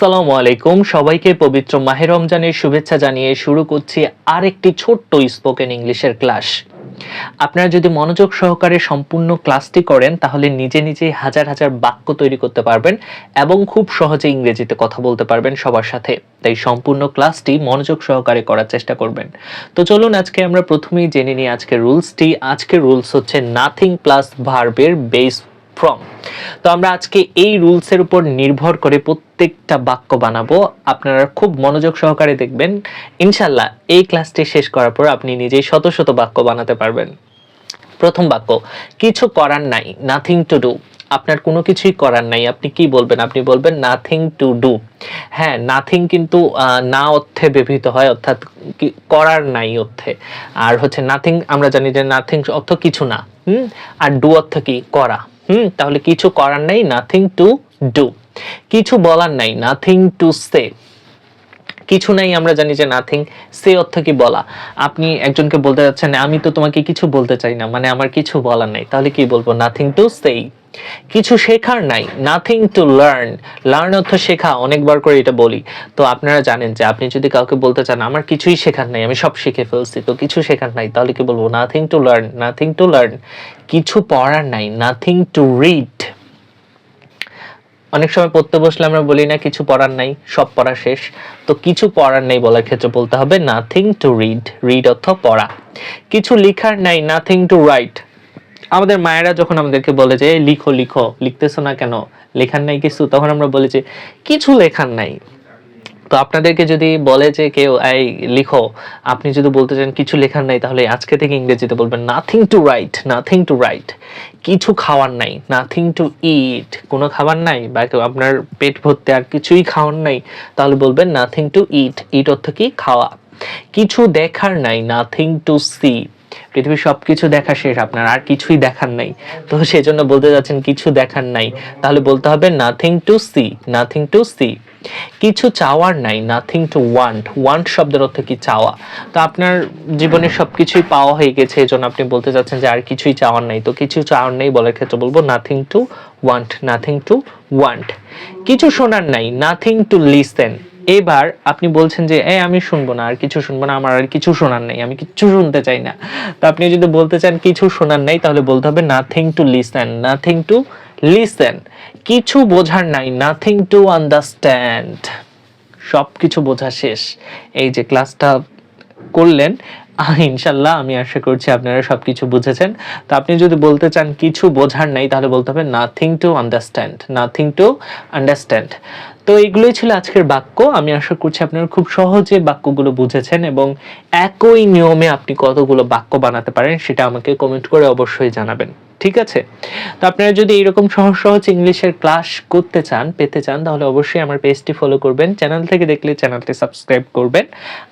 আসসালামু আলাইকুম। সবাইকে পবিত্র মাহে রমজানের শুভেচ্ছা জানিয়ে শুরু করছি আরেকটি ছোট্ট স্পোকেন ইংলিশের ক্লাস আপনারা যদি মনোযোগ সহকারে সম্পূর্ণ ক্লাসটি করেন, তাহলে নিজে নিজেই হাজার হাজার বাক্য তৈরি করতে পারবেন এবং খুব সহজে ইংরেজিতে কথা বলতে পারবেন সবার সাথে। তাই সম্পূর্ণ ক্লাসটি মনোযোগ সহকারে করার চেষ্টা করবেন। তো চলুন আজকে আমরা প্রথমেই জেনে নিই আজকের রুলসটি আজকের রুলস হচ্ছে নাথিং প্লাস ভার্বের বেস ফ্রম তো আমরা আজকে এই রুলসের উপর নির্ভর করে প্রত্যেকটা বাক্য বানাবো। আপনারা খুব মনোযোগ সহকারে দেখবেন। ইনশাল্লাহ এই ক্লাসটি শেষ করার পর আপনি নিজেই শত শত বাক্য বানাতে পারবেন। প্রথম বাক্য, কিছু করার নাই নাথিং টু ডু আপনার কোনো কিছুই করার নাই। আপনি কি বলবেন? আপনি বলবেন নাথিং টু ডু হ্যাঁ নাথিং কিন্তু না অর্থে ব্যবহৃত হয়, অর্থাৎ করার নাই অর্থে। আর হচ্ছে নাথিং আমরা জানি যে নাথিং অর্থ কিছু না। হুম? আর ডু অর্থ কি? করা। হুম, তাহলে কিছু করার নাই নাথিং টু ডু কিছু বলার নাই নাথিং টু সে কিছু নাই, আমরা জানি যে নাথিং সে অর্থ কি বলা? আপনি একজনকে বলতে যাচ্ছেন, আমি তো তোমাকে কিছু বলতে চাই না। মানে আমার কিছু বলার নাই। তাহলে কি বলব? নাথিং টু সেই কিছু শেখার নাই নাথিং টু লার্ন লার্ন অর্থ শেখা, অনেকবার করে এটা বলি। তো আপনারা জানেন যে আপনি যদি কাউকে বলতে চান, আমার কিছুই শেখার নাই, আমি সব শিখে ফেলছি, তো কিছু শেখার নাই, তাহলে কি বলব? Nothing to learn nothing to learn কিছু পড়ার নাই নাথিং টু রিড অনেক সময় পড়তে বসলে আমরা বলি, না, কিছু পড়ার নাই, সব পড়া শেষ। তো কিছু পড়ার নেই বলার ক্ষেত্রে বলতে হবে নাথিং টু রিড রিড অর্থ পড়া। কিছু লেখার নাই নাথিং টু রাইট আমাদের মায়েরা যখন আমাদেরকে বলে যে লিখো লিখো, লিখতেছো না কেন? লেখার নাই কিছু? তখন আমরা বলি যে, কিছু লেখার নাই। তো আপনাদেরকে যদি বলে যে কেউ, এই, লিখো, আপনি যদি বলতে চান কিছু লেখার নাই, তাহলে আজকে থেকে ইংরেজিতে বলবেন nothing to write nothing to write কিছু খাওয়ার নাই নাথিং টু ইট কোনো খাবার নাই, বা আপনার পেট ভর্তি আর কিছুই খাওয়ার নাই, তাহলে বলবেন নাথিং টু ইট ইট অর্থ কি? খাওয়া। কিছু দেখার নাই নাথিং টু সি পৃথিবীর সবকিছু দেখা শেষ, আপনার আর কিছুই দেখার নাই। তো সেই জন্য বলতে যাচ্ছেন, কিছু দেখার নাই। তাহলে বলতে হবে nothing to see nothing to see কিছু চাওয়ার নাই নাথিং টু ওয়ান্ট ওয়ান্ট শব্দের অর্থ কি চাওয়া? তো আপনার জীবনে সবকিছুই পাওয়া হয়ে গেছে এই জন্য আপনি বলতে চাচ্ছেন যে আর কিছুই চাওয়ার নাই। তো কিছু চাওয়ার নেই বলার ক্ষেত্রে বলব nothing to want nothing to want কিছু শোনার নাই নাথিং টু লিসেন এবার আপনি বলছেন যে, এ, আমি শুনব না, আর কিছু শুনব না, আমার আর কিছু শোনার নেই, আমি কিছু শুনতে চাই না। তো আপনি যদি বলতে চান কিছু শোনার নেই, তাহলে বলতে হবে nothing to listen nothing to listen কিছু বোঝার নাই নাথিং টু আন্ডারস্ট্যান্ড সব কিছু বোঝা শেষ। এই যে ক্লাসটা করলেন ইনশাল্লাহ, আমি আশা করছি আপনারা সব কিছু বুঝেছেন। তো আপনি যদি বলতে চান কিছু বোঝার নাই, তাহলে বলতে হবে nothing to understand nothing to understand তো এগুলোই ছিল আজকের বাক্য। আমি আশা করছি আপনারা খুব সহজে বাক্যগুলো বুঝেছেন এবং একই নিয়মে আপনি কতগুলো বাক্য বানাতে পারেন, সেটা আমাকে কমেন্ট করে অবশ্যই জানাবেন। ঠিক আছে? তো আপনারা যদি এরকম সহজ সহজ ইংলিশের ক্লাস করতে চান, পেতে চান, তাহলে অবশ্যই আমার পেজটি ফলো করবেন। চ্যানেল থেকে দেখলে চ্যানেলটি সাবস্ক্রাইব করবেন।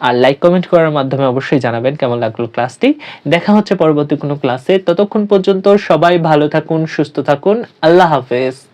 আর লাইক কমেন্ট করার মাধ্যমে অবশ্যই জানাবেন কেমন লাগল ক্লাসটি। দেখা হচ্ছে পরবর্তী কোনো ক্লাসে। ততক্ষণ পর্যন্ত সবাই ভালো থাকুন, সুস্থ থাকুন। আল্লাহ হাফেজ।